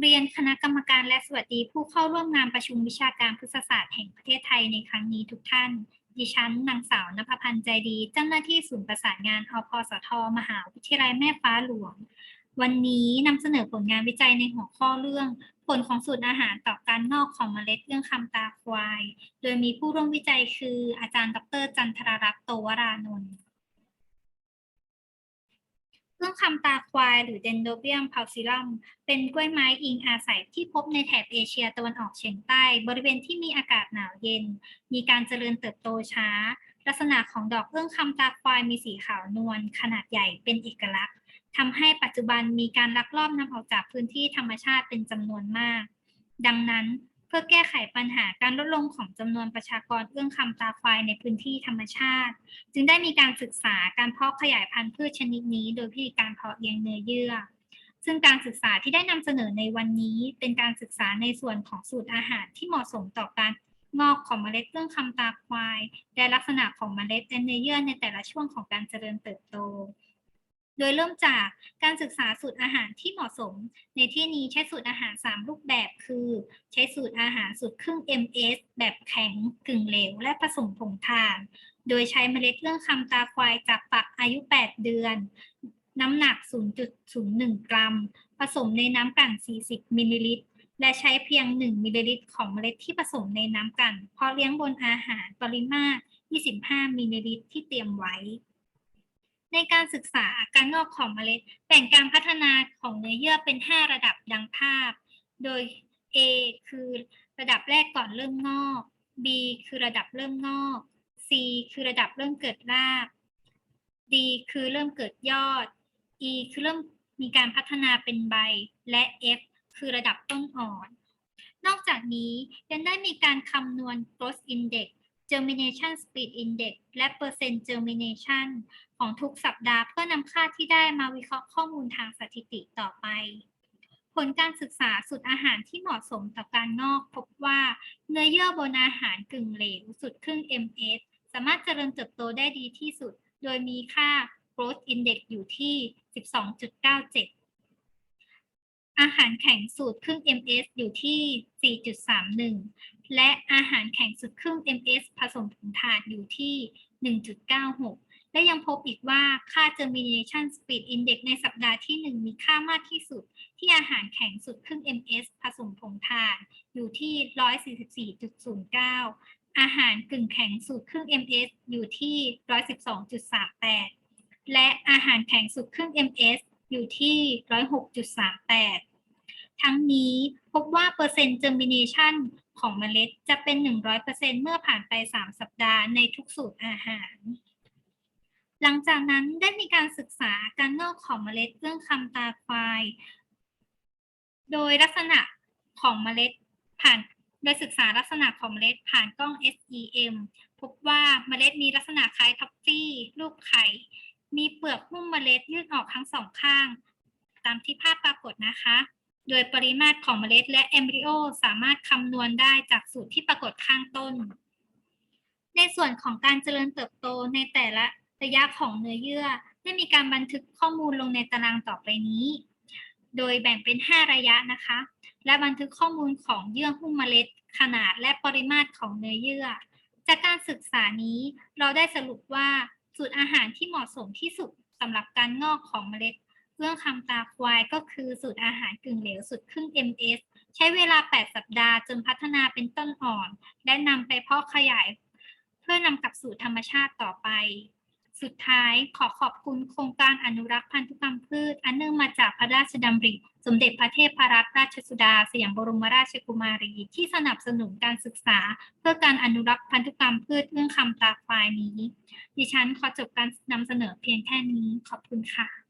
เรียนคณะกรรมการและสวัสดีผู้เข้าร่วมงานประชุมวิชาการพฤกษศาสตร์แห่งประเทศไทยในครั้งนี้ทุกท่าน ดิฉันนางสาวนภพันธ์ใจดี เจ้าหน้าที่ศูนย์ประสานงานอพสท มหาวิทยาลัยแม่ฟ้าหลวง วันนี้นำเสนอผลงานวิจัยในหัวข้อเรื่อง ผลของสูตรอาหารต่อการงอกของเมล็ดเรื่องคำตาควาย โดยมีผู้ร่วมวิจัยคืออาจารย์ ดร จันทรรัตน์โตวรานนท์ เรื่องคำตาควายหรือ Dendrobium paucilum เป็นกล้วยไม้อิงอาศัยที่พบในแถบเอเชียตะวันออกเฉียงใต้ บริเวณที่มีอากาศหนาวเย็น มีการเจริญเติบโตช้า ลักษณะของดอกเอื้องคำตาควายมีสีขาวนวลขนาดใหญ่เป็นเอกลักษณ์ทำให้ปัจจุบันมีการลักลอบนำออกจากพื้นที่ธรรมชาติเป็นจำนวนมาก ดังนั้น เพื่อแก้ไขปัญหาการลดลงของจำนวนประชากรเอื้องคำตาควายในพื้นที่ธรรมชาติ จึงได้มีการศึกษาการเพาะขยายพันธุ์พืชชนิดนี้ โดยวิธีการเพาะเลี้ยงเนื้อเยื่อ ซึ่งการศึกษาที่ได้นำเสนอในวันนี้เป็นการศึกษาในส่วนของสูตรอาหารที่เหมาะสมต่อการงอกของเมล็ดเรื่องคำตาควาย และลักษณะของเมล็ดและเนื้อเยื่อในแต่ละช่วงของการเจริญเติบโต โดยเริ่มจากการศึกษาสูตรอาหารที่เหมาะสม ในที่นี้ใช้สูตรอาหาร 3 รูปแบบคือ ใช้สูตรอาหารสูตรครึ่ง MS แบบแข็งกึ่งเหลว และผสมผงถ่าน โดยใช้เมล็ดเรื่องคำตาควายจากฝักอายุ 8 เดือน น้ำหนัก 0.01 กรัม ผสมในน้ำกลั่น 40 มิลลิลิตร และใช้เพียง 1 มิลลิลิตรของเมล็ดที่ผสมในน้ำกลั่นเพาะเลี้ยงบนอาหารปริมาตร 25 มิลลิลิตรที่เตรียมไว้ ในการศึกษาการงอกของเมล็ด แบ่งการพัฒนาของเนื้อเยื่อเป็น 5 ระดับดังภาพ โดย A คือระดับแรกก่อนเริ่มงอก B คือระดับเริ่มงอก C คือระดับเริ่มเกิดราก D คือเริ่มเกิดยอด E คือเริ่มมีการพัฒนาเป็นใบ และ F คือระดับต้นอ่อน นอกจากนี้ยังได้มีการคำนวณ growth index germination speed index และ percent germination ของทุกสัปดาห์เพื่อนำค่าที่ได้มาวิเคราะห์ข้อมูลทางสถิติต่อไป ผลการศึกษาสูตรอาหารที่เหมาะสมต่อการงอกพบว่าเนื้อเยื่อบนอาหารกึ่งเหลวสุดครึ่ง MS สามารถเจริญเติบโตได้ดีที่สุด โดยมีค่า growth index อยู่ที่ 12.97 อาหารแข็งสูตรครึ่ง MS อยู่ที่ 4.31 และอาหารแข็งสุดครึ่ง MS ผสมผงถ่านอยู่ที่ 1.96 และยังพบอีกว่าค่า germination speed index ในสัปดาห์ที่ 1 มีค่ามากที่สุด ที่อาหารแข็งสุดครึ่ง MS ผสมผงถ่านอยู่ที่ 144.09 อาหารกึ่งแข็งสูตรครึ่ง MS อยู่ที่ 112.38 และอาหารแข็งสุดครึ่ง MS อยู่ที่106.38ทั้งนี้พบว่าเปอร์เซ็นต์ germination ของเมล็ดจะเป็น 100%เมื่อผ่านไป 3 สัปดาห์ในทุกสูตรอาหาร หลังจากนั้นได้มีการศึกษาการงอกของเมล็ดเรื่องคำตาควาย โดยลักษณะของเมล็ดผ่านโดยศึกษาลักษณะของเมล็ดผ่านกล้อง SEM พบว่าเมล็ดมีลักษณะคล้ายท็อฟฟี่ รูปไข่ มีเปลือกหุ้มเมล็ดยืดออกทั้งสองข้าง ตามที่ภาพปรากฏนะคะ โดยปริมาตรของเมล็ดและเอมบริโอสามารถคำนวณได้จากสูตรที่ปรากฏข้างต้น ในส่วนของการเจริญเติบโตในแต่ละระยะของเนื้อเยื่อ ได้มีการบันทึกข้อมูลลงในตารางต่อไปนี้ โดยแบ่งเป็น 5 ระยะนะคะ และบันทึกข้อมูลของเยื่อหุ้มเมล็ด ขนาดและปริมาตรของเนื้อเยื่อ จากการศึกษานี้เราได้สรุปว่า สูตรอาหารที่เหมาะสมที่สุดสำหรับการงอกของเมล็ดเรื่องคำตาควายก็คือสูตรอาหารกึ่งเหลวสุดครึ่ง MS ใช้เวลา 8 สัปดาห์จนพัฒนาเป็นต้นอ่อน และนำไปเพาะขยาย เพื่อนำกลับสู่ธรรมชาติต่อไป สุดท้ายขอขอบคุณโครงการอนุรักษ์พันธุกรรมพืช อันเนื่องมาจากพระราชดำริ สมเด็จพระเทพรัตนราชสุดา สยามบรมราชกุมารี ที่สนับสนุนการศึกษา เพื่อการอนุรักษ์พันธุกรรมพืชเรื่องคำตาควายนี้ ดิฉันขอจบการนำเสนอเพียงแค่นี้ ขอบคุณค่ะ